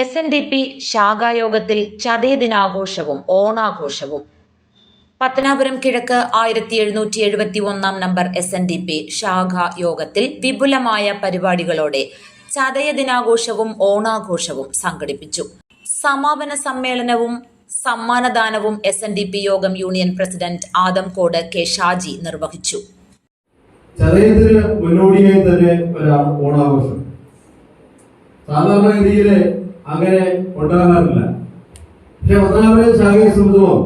S N D P ശാഖായോഗത്തിൽ ചതയ ദിനാഘോഷവും ഓണാഘോഷവും. പത്തനാപുരം കിഴക്ക് ആയിരത്തി എഴുന്നൂറ്റി എഴുപത്തി ഒന്നാം number S N D P ശാഖാ യോഗത്തിൽ വിപുലമായ പരിപാടികളോടെ ചതയ ദിനാഘോഷവും ഓണാഘോഷവും സംഘടിപ്പിച്ചു. സമാപന സമ്മേളനവും സമ്മാനദാനവും എസ് എൻ ഡി പി യോഗം union president Adamcode K Shaji നിർവഹിച്ചു. മുന്നോടിയായി തന്നെ ഒരു ഓണാഘോഷം. സാധാരണഗതിയിൽ അങ്ങനെ ഉണ്ടാകാറില്ല. പക്ഷെ ഒന്നാമത് ശാഖയെ സംബന്ധിച്ചോളം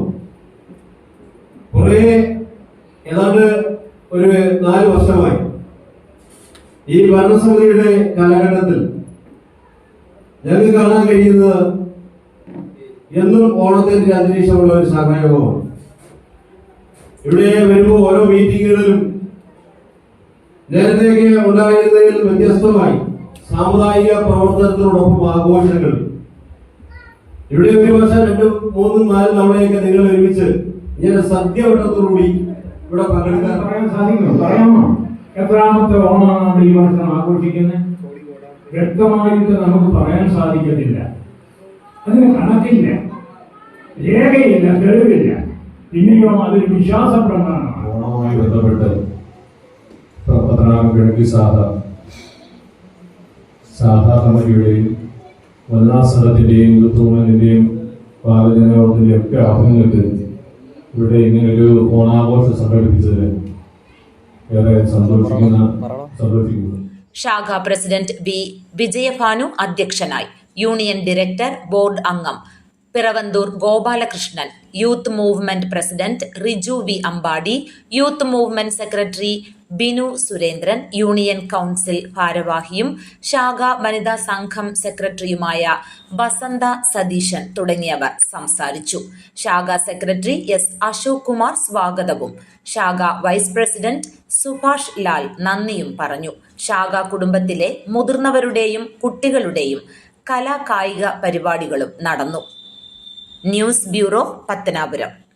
കുറെ ഏതാണ്ട് ഒരു നാല് വർഷമായി ഈ ഭരണസമിതിയുടെ കാലഘട്ടത്തിൽ ഞങ്ങൾക്ക് കാണാൻ കഴിയുന്നത് എന്നും ഓണത്തിന്റെ അന്തരീക്ഷമുള്ള ഒരു സഹായകമാണ് ഇവിടെ വരുമ്പോൾ ഓരോ മീറ്റിങ്ങുകളിലും നേരത്തെയൊക്കെ ഉണ്ടായിരുന്നതിൽ വ്യത്യസ്തമായി സാമുദായിക പ്രവർത്തനത്തിനോടൊപ്പം ആഘോഷങ്ങൾ. ഇവിടെ ഒരു വർഷം രണ്ടും മൂന്നും നാലും തവണയൊക്കെ നിങ്ങൾ ഒരുമിച്ച് ഇങ്ങനെ സദ്യവട്ടത്തോടുകൂടി ഇവിടെ പങ്കെടുക്കാൻ പറയാൻ സാധിക്കുമോ പറയാമോ? എത്രാമത്തെ ഓണമാണ് നമ്മൾ ഈ വർഷം ആഘോഷിക്കുന്നത്? വ്യക്തമായിട്ട് നമുക്ക് പറയാൻ സാധിക്കത്തില്ല. അതിന് കണക്കില്ല. രേഖയില്ല തെളിവില്ല. പിന്നെയോ അതൊരു വിശ്വാസ പ്രമാണമാണ് ഓണവുമായി ബന്ധപ്പെട്ട് പത്തനാപുരം കിഴക്ക് ശാഖ ശാഖാ കമ്മിറ്റിയുടെയും വല്ലാസനത്തിന്റെയും ഋതുമണിന്റെയും പാലജനത്തിന്റെയും ഒക്കെ ആഭിമുഖ്യത്തിൽ ഇവിടെ ഇങ്ങനൊരു ഓണാഘോഷം സംഘടിപ്പിച്ചത് ഏറെ സന്തോഷിക്കുന്ന സന്തോഷിക്കുന്നു. ശാഖ പ്രസിഡന്റ് ബി വിജയഭാനു അധ്യക്ഷനായി. യൂണിയൻ ഡയറക്ടർ ബോർഡ് അംഗം Piravanthoor Gopalakrishnan. Youth movement president Riju V Ambadi. Youth movement secretary Binu Surendran union council ഭാരവാഹിയും ശാഖ വനിതാ സംഘം സെക്രട്ടറിയുമായ വസന്ത സതീശൻ തുടങ്ങിയവർ സംസാരിച്ചു. ശാഖ സെക്രട്ടറി എസ് അശോക് കുമാർ സ്വാഗതവും. ശാഖ വൈസ് പ്രസിഡന്റ് സുഭാഷ് ലാൽ നന്ദിയും പറഞ്ഞു. ശാഖ കുടുംബത്തിലെ മുതിർന്നവരുടെയും കുട്ടികളുടെയും കലാകായിക പരിപാടികളും നടന്നു. News bureau Pathanapuram.